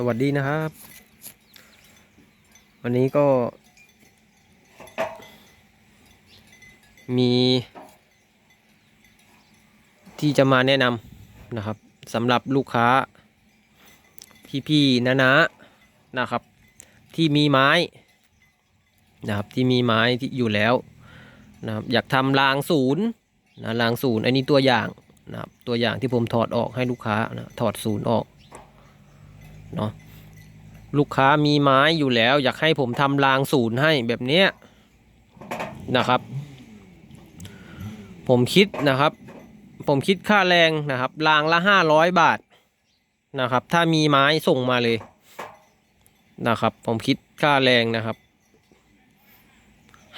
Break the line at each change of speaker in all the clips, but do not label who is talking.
สวัสดีนะครับ วันนี้ก็ มี ที่จะมาแนะนำนะครับสำหรับลูกค้า พี่ๆนะนะนะครับ ที่มีไม้นะครับที่มีไม้ที่อยู่แล้วนะครับอยากทำรางศูนย์นะรางศูนย์อันนี้ตัวอย่างนะครับตัวอย่างที่ผมถอดออกให้ลูกค้านะถอดศูนย์ออก เนาะลูกค้ามีไม้อยู่แล้ว อยากให้ผมทำรางศูนย์ให้แบบเนี้ยนะครับ ผมคิดนะครับ ผมคิดค่าแรงนะครับรางละห้าร้อยบาทนะครับ ถ้ามีไม้ส่งมาเลยนะครับ ผมคิดค่าแรงนะครับ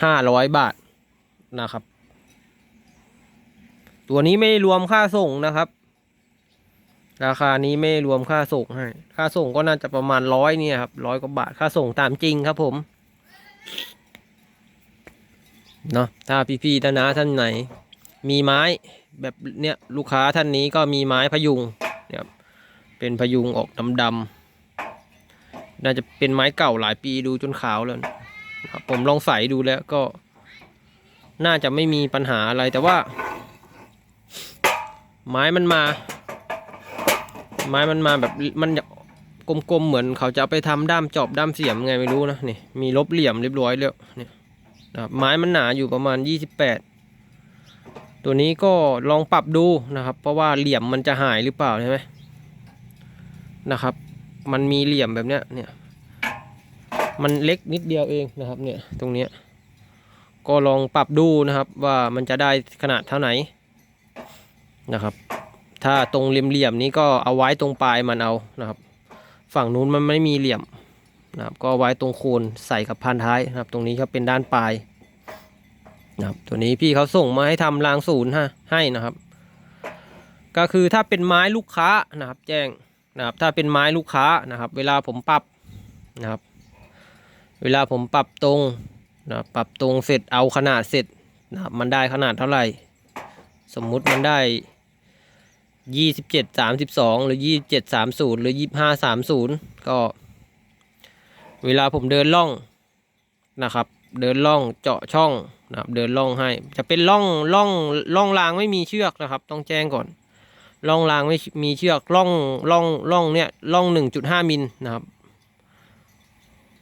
ห้าร้อยบาทนะครับ ตัวนี้ไม่รวมค่าส่งนะครับ ราคานี้ไม่รวมค่าส่งให้ ค่าส่งก็น่าจะประมาณร้อยเนี่ยครับร้อยกว่าบาทค่าส่งตามจริงครับผมเนาะถ้าพี่ๆท่านนะท่านไหน มีไม้แบบเนี้ยลูกค้าท่านนี้ก็มีไม้พยุงเนี่ยครับเป็นพยุงออกดำๆน่าจะเป็นไม้เก่าหลายปีดูจนขาวแล้วนะครับผมลองใส่ดูแล้วก็ น่าจะไม่มีปัญหาอะไรแต่ว่า ไม้มันมา ไม้มันมาแบบมันกลมๆเหมือนเขาจะเอาไปทำด้ามจอบด้ามเสียมไงไม่รู้นะนี่มีลบเหลี่ยมเรียบร้อยแล้วเนี่ยนะครับไม้มันหนาอยู่ประมาณ 28 ตัวนี้ก็ลองปรับดูนะครับ เพราะว่าเหลี่ยมมันจะหายหรือเปล่าใช่ไหมนะครับ มันมีเหลี่ยมแบบเนี้ยเนี่ยมันเล็กนิดเดียวเองนะครับเนี่ยตรงเนี้ยก็ลองปรับดูนะครับว่ามันจะได้ขนาดเท่าไหนนะครับ ถ้าตรงเหลี่ยมๆนี้ก็เอาไว้ตรงปลายมันเอานะครับ ฝั่งนู้นมันไม่มีเหลี่ยมนะครับก็ไว้ตรงโคนใส่กับพันท้ายนะครับ ตรงนี้ก็เป็นด้านปลายนะครับตัวนี้พี่เขาส่งมาให้ทำรางศูนย์ฮะให้นะครับ ก็คือถ้าเป็นไม้ลูกค้านะครับ แจ้งนะครับ ถ้าเป็นไม้ลูกค้านะครับ เวลาผมปรับนะครับ เวลาผมปรับตรงนะรปรับตรงเสร็จเอาขนาดเสร็จนะครับมันได้ขนาดเท่าไหร่ สมมุติมันได้ ยี่สิบเจ็ดสามสิบสองหรือยี่สิบเจ็ดสามศูนย์หรือยี่ห้าสามศูนย์ก็ เวลาผมเดินล่องนะครับ เดินล่องเจาะช่องนะครับเดินล่องให้ จะเป็นล่องล่องล่องรางไม่มีเชือกนะครับ ต้องแจ้งก่อนล่องรางไม่มีเชือกล่องล่องล่องเนี่ยล่องหนึ่งจุดห้ามิลนะครับ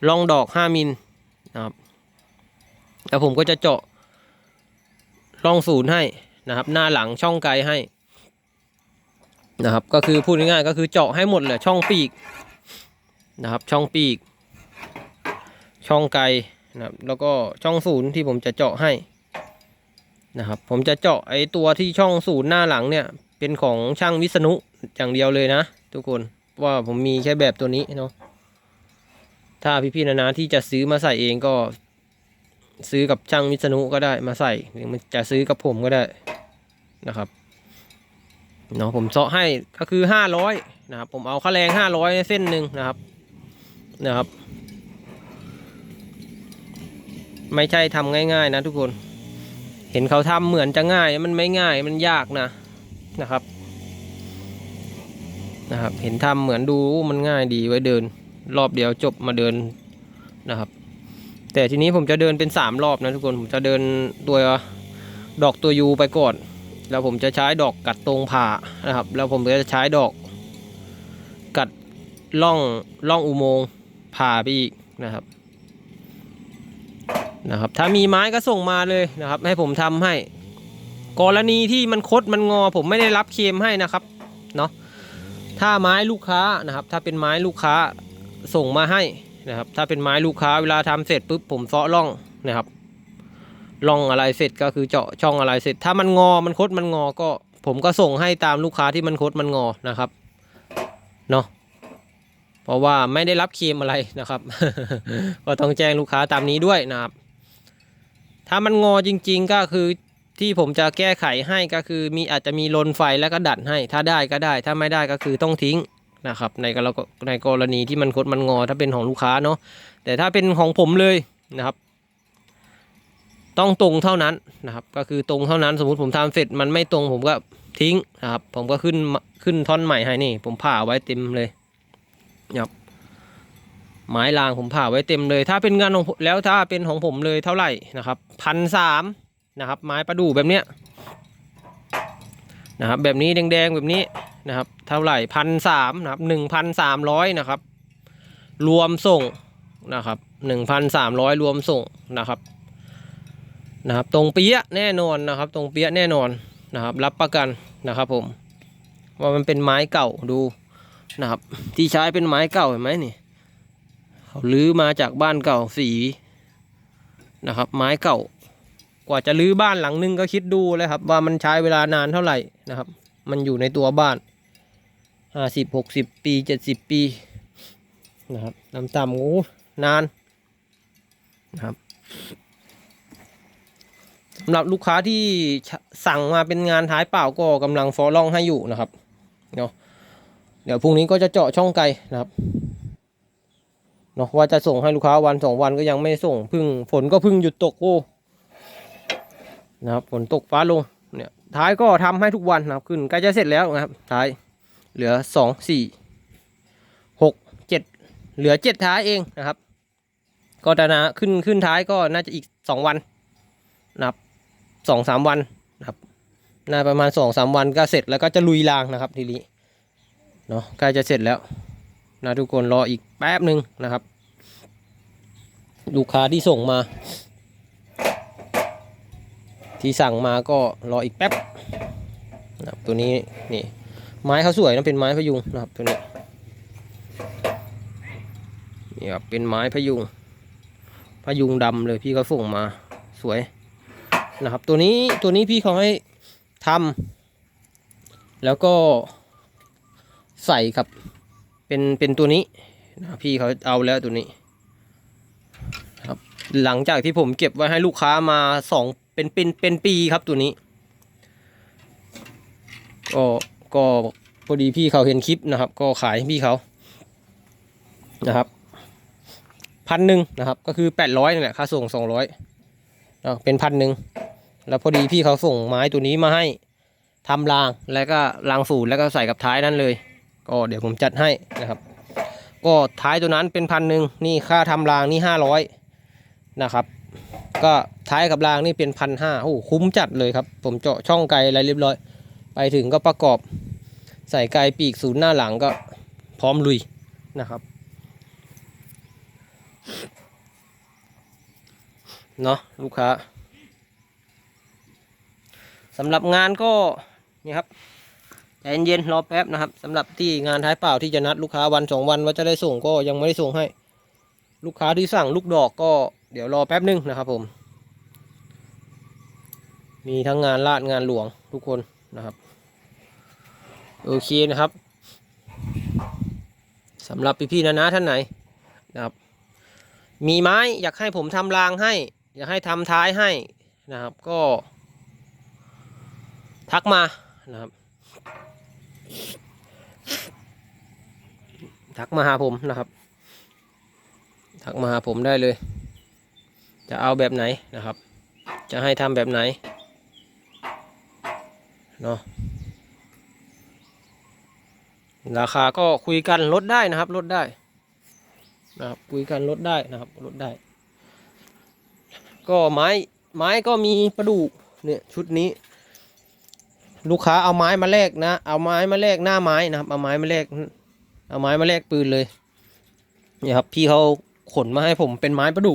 ล่องดอกห้ามิลนะครับแล้วผมก็จะเจาะล่องศูนย์ให้นะครับ หน้าหลังช่องไกลให้ นะครับ ก็คือพูดง่ายๆก็คือเจาะให้หมดเลยช่องปีกนะครับ ช่องปีก ช่องไกลนะครับ แล้วก็ช่องศูนย์ที่ผมจะเจาะให้นะครับ ผมจะเจาะไอ้ตัวที่ช่องศูนย์หน้าหลังเนี่ย เป็นของช่างวิษณุอย่างเดียวเลยนะ ทุกคนว่าผมมีแค่แบบตัวนี้เนาะถ้าพี่ๆนานาที่จะซื้อมาใส่เองก็ซื้อกับช่างวิษณุก็ได้มาใส่หรือจะซื้อกับผมก็ได้นะครับ เนาะผมเซาะให้ก็คือห้าร้อยนะครับผมเอาค่าแรงห้าร้อยเส้นหนึ่งนะครับนะครับ ไม่ใช่ทำง่าย ๆ นะทุกคน เห็นเขาทำเหมือนจะง่ายมันไม่ง่ายมันยากนะนะครับนะครับ เห็นทำเหมือนดูมันง่ายดีไว้เดิน รอบเดียวจบมาเดินนะครับ แต่ทีนี้ผมจะเดินเป็นสามรอบนะทุกคนผมจะเดินตัวดอกตัวยูไปก่อน แล้วผมจะใช้ดอกกัดตรงผ่านะครับ แล้วผมก็จะใช้ดอกกัดล่องล่องอุโมงค์ผ่าไปอีกนะครับนะครับ ถ้ามีไม้ก็ส่งมาเลยนะครับ ให้ผมทำให้ กรณีที่มันคดมันงอ ผมไม่ได้รับเคมให้นะครับเนาะถ้าไม้ลูกค้านะครับ ถ้าเป็นไม้ลูกค้าส่งมาให้นะครับ ถ้าเป็นไม้ลูกค้าเวลาทำเสร็จปุ๊บผมเซาะร่องนะครับ ร่องอะไรเสร็จก็คือเจาะช่องอะไรเสร็จ ถ้ามันงอมันคดมันงอก็ ผมก็ส่งให้ตามลูกค้าที่มันคดมันงอนะครับเนาะเพราะว่าไม่ได้รับเคลมอะไรนะครับ ก็ต้องแจ้งลูกค้าตามนี้ด้วยนะครับ ถ้ามันงอจริง ๆก็คือที่ผมจะแก้ไขให้ก็คือมีอาจจะมีลนไฟแล้วก็ดัดให้ ถ้าได้ก็ได้ ถ้าไม่ได้ก็คือต้องทิ้งนะครับ ในกรณีในกรณีที่มันคดมันงอถ้าเป็นของลูกค้าเนาะแต่ถ้าเป็นของผมเลยนะครับ ต้องตรงเท่านั้นนะครับ ก็คือตรงเท่านั้นสมมติผมทำเสร็จมันไม่ตรงผมก็ทิ้งนะครับ ผมก็ขึ้นขึ้นท่อนใหม่ให้นี่ ผมผ่าไว้เต็มเลยนะครับไม้รางผมผ่าไว้เต็มเลย ถ้าเป็นงานของแล้วถ้าเป็นของผมเลยเท่าไหร่นะครับพันสามนะครับ ไม้ประดู่แบบเนี้ยนะครับแบบนี้แดงๆแบบนี้นะครับ เท่าไหร่พันสามนะครับหนึ่งพันสามร้อยนะครับ รวมส่งนะครับหนึ่งพันสามร้อยรวมส่งนะครับ นะครับ ตรงเปียะแน่นอนนะครับ ตรงเปียะแน่นอนนะครับ รับประกันนะครับผม ว่ามันเป็นไม้เก่าดูนะครับ ที่ใช้เป็นไม้เก่าเห็นไหมนี่เขาลื้อมาจากบ้านเก่าสีนะครับ ไม้เก่ากว่าจะลื้อบ้านหลังนึงก็คิดดูเลยครับ ว่ามันใช้เวลานานเท่าไหร่นะครับ มันอยู่ในตัวบ้านห้าสิบหกสิบปีเจ็ดสิบปีนะครับต่ำๆโอ้นานนะครับำหรับลูกค้าที่สั่งมาเป็นงานท้ายเปล่าก็กำลังฟอลล่องให้อยู่นะครับเนาะเดี๋ยวพรุ่งนี้ก็จะเจาะช่องไกลนะครับเนาะว่าจะส่งให้ลูกค้าวันสองวันก็ยังไม่ส่งพึ่งฝนก็พึ่งหยุดตกโอ้นะครับฝนตกฟ้าลงเนี่ยท้ายก็ทำให้ทุกวันนะครับขึ้นใกล้จะเสร็จแล้วนะครับ ท้ายเหลือสองสี่หกเจ็ดเหลือเจ็ดท้ายเองนะครับ ก็จะนะขึ้นขึ้นท้ายก็น่าจะอีกสองวันนะครับ สองสามวันนะครับน่าประมาณสองสามวันก็เสร็จแล้วก็จะลุยรางนะครับทีนี้เนาะใกล้จะเสร็จแล้วนะทุกคนรออีกแป๊บหนึ่งนะครับ ลูกค้าที่ส่งมา ที่สั่งมาก็รออีกแป๊บนะครับตัวนี้นี่ไม้เขาสวยนะเป็นไม้พยุงนะครับตัวนี้นี่ครับเป็นไม้พยุงพยุงดำเลยพี่เขาส่งมาสวย นะครับ ตัวนี้ตัวนี้พี่เขาให้ทำแล้วก็ใส่ครับ เป็นเป็นตัวนี้นะพี่เขาเอาแล้วตัวนี้ครับ หลังจากที่ผมเก็บไว้ให้ลูกค้ามาสองเป็นเป็นเป็นปีครับตัวนี้ ก็ก็พอดีพี่เขาเห็นคลิปนะครับ ก็ขายให้พี่เขานะครับพันหนึ่งนะครับ ก็คือแปดร้อยนี่แหละค่าส่งสองร้อยเป็นพันหนึ่ง แล้วพอดีพี่เขาส่งไม้ตัวนี้มาให้ทำรางแล้วก็รางสูตรแล้วก็ใส่กับท้ายนั้นเลย ก็เดี๋ยวผมจัดให้นะครับ ก็ท้ายตัวนั้นเป็นพันหนึ่งนี่ค่าทำรางนี่ห้าร้อยนะครับ ก็ท้ายกับรางนี่เป็นพันห้าโอ้คุ้มจัดเลยครับ ผมเจาะช่องไกลอะไรเรียบร้อย ไปถึงก็ประกอบ ใส่ไกลปีกศูนย์หน้าหลังก็พร้อมลุยนะครับเนาะลูกค้า สำหรับงานก็นี่ครับใจเย็นๆรอแป๊บนะครับสำหรับที่งานท้ายเปล่าที่จะนัดลูกค้าวันสองวันว่าจะได้ส่งก็ยังไม่ได้ส่งให้ ลูกค้าที่สั่งลูกดอกก็เดี๋ยวรอแป๊บนึงนะครับ ผม มีทั้งงานลาดงานหลวงทุกคนนะครับโอเคนะครับสำหรับพี่ๆนะนะท่านไหนนะครับ มีไม้อยากให้ผมทำรางให้ อยากให้ทำท้ายให้นะครับ ก็ ทักมานะครับ ทักมาหาผมนะครับ ทักมาหาผมได้เลย จะเอาแบบไหนนะครับ จะให้ทำแบบไหนเนาะราคาก็คุยกันลดได้นะครับลดได้นะครับคุยกันลดได้นะครับลดได้ ก็ไม้ไม้ก็มีประดูเนี่ยชุดนี้ ลูกค้าเอาไม้มาแลกนะ เอาไม้มาแลกหน้าไม้นะครับ เอาไม้มาแลกเอาไม้มาแลกปืนเลยเนี่ยครับ พี่เขาขนมาให้ผมเป็นไม้ประดู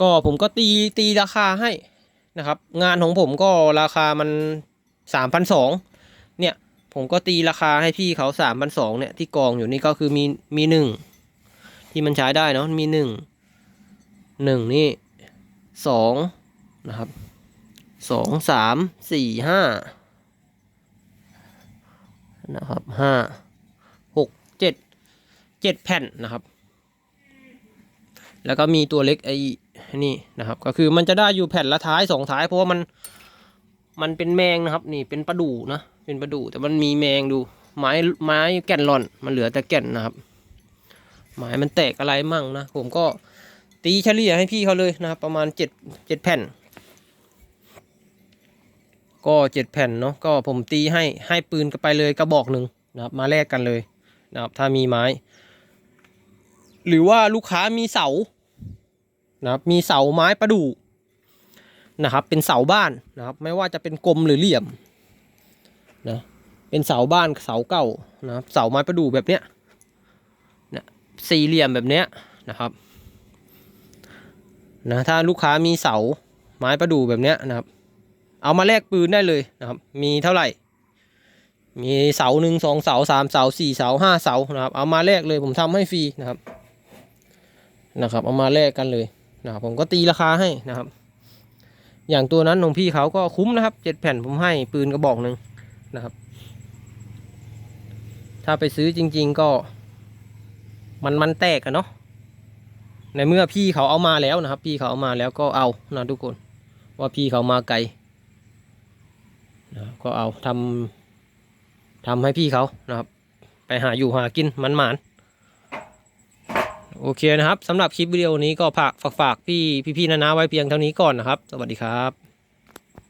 ก็ผมก็ตีตีราคาให้นะครับ งานของผมก็ราคามันสามพันสองเนี่ย ผมก็ตีราคาให้พี่เขาสามพันสองเนี่ยที่กองอยู่นี่ก็คือมีมีหนึ่งที่มันใช้ได้เนาะมีหนึ่งหนึ่งนี่สองนะครับ สองสามสี่ห้านะครับห้าหกเจ็ดเจ็ดแผ่นนะครับ แล้วก็มีตัวเล็กไอ้นี่นะครับ ก็คือมันจะได้อยู่แผ่นละท้ายสองท้ายเพราะว่ามันมันเป็นแมงนะครับ นี่เป็นปลาดูนะเป็นปลาดูแต่มันมีแมงดู ไม้ไม้แก่นหล่อนมันเหลือแต่แก่นนะครับหมายมันแตกอะไรมั่งนะ ผมก็ตีเฉลี่ยให้พี่เขาเลยนะครับ ประมาณเจ็ดเจ็ดแผ่น ก็เจ็ดแผ่นเนาะก็ผมตีให้ให้ปืนกันไปเลยกระบอกหนึ่งนะครับมาแลกกันเลยนะครับถ้ามีไม้ หรือว่าลูกค้ามีเสานะครับมีเสาไม้ประดู่นะครับเป็นเสาบ้านนะครับไม่ว่าจะเป็นกลมหรือเหลี่ยมนะเป็นเสาบ้านเสาเก่านะครับเสาไม้ประดู่แบบเนี้ยเนี่ยสี่เหลี่ยมแบบเนี้ยนะครับนะถ้าลูกค้ามีเสาไม้ประดู่แบบเนี้ยนะครับ เอามาแลกปืนได้เลยนะครับ มีเท่าไหร่ มีเสาหนึ่งสองเสาสามเสาสี่เสาห้าเสานะครับ เอามาแลกเลยผมทำให้ฟรีนะครับ นะครับ เอามาแลกกันเลยนะครับผมก็ตีราคาให้นะครับ อย่างตัวนั้นของพี่เขาก็คุ้มนะครับเจ็ดแผ่นผมให้ปืนกระบอกหนึ่งนะครับ ถ้าไปซื้อจริง ๆก็ มันมันแตกอะเนาะในเมื่อพี่เขาเอามาแล้วนะครับ พี่เขาเอามาแล้วก็เอานะทุกคน ว่าพี่เขามาไกล ก็เอาทำทำให้พี่เขานะครับ ไปหาอยู่หากินมันหมานโอเคนะครับสำหรับคลิปวิดีโอนี้ก็ฝากฝากฝากพี่พี่ๆนานาไว้เพียงเท่านี้ก่อนนะครับ สวัสดีครับ